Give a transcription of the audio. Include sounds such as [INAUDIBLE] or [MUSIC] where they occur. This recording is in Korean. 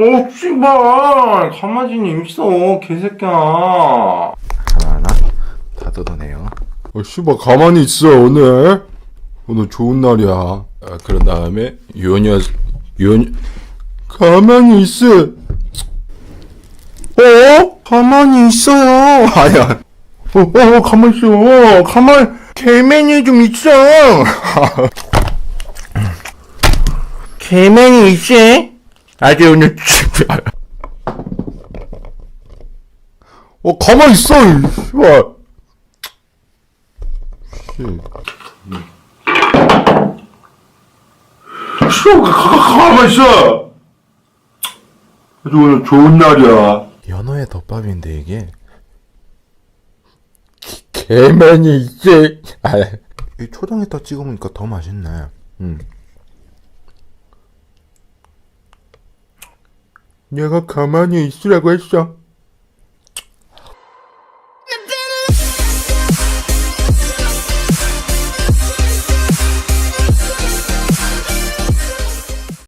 어, 씨발. 가만히 좀 있어, 개새끼야. 하나하나 다 뜯어내요. 어, 씨발, 가만히 있어, 오늘. 오늘 좋은 날이야. 아, 그런 다음에, 요 녀, 요, 녀- 가만히 있어. 어? 가만히 있어요. [LAUGHS] 아니야. 어, 어, 가만히 있어. 가만, 개맨이 좀 있어. [LAUGHS] 개맨이 있어? 아주 오늘, 어, 가만히 있어, 이 씨발. 씨발, 가, 가, 가만히 있어. 아주 오늘 좋은 날이야. 연어의 덮밥인데, 이게. 개맨이 있지. 아, 이 초장에다 찍어 먹으니까 더 맛있네. 음. 내가 가만히 있으라고 했어.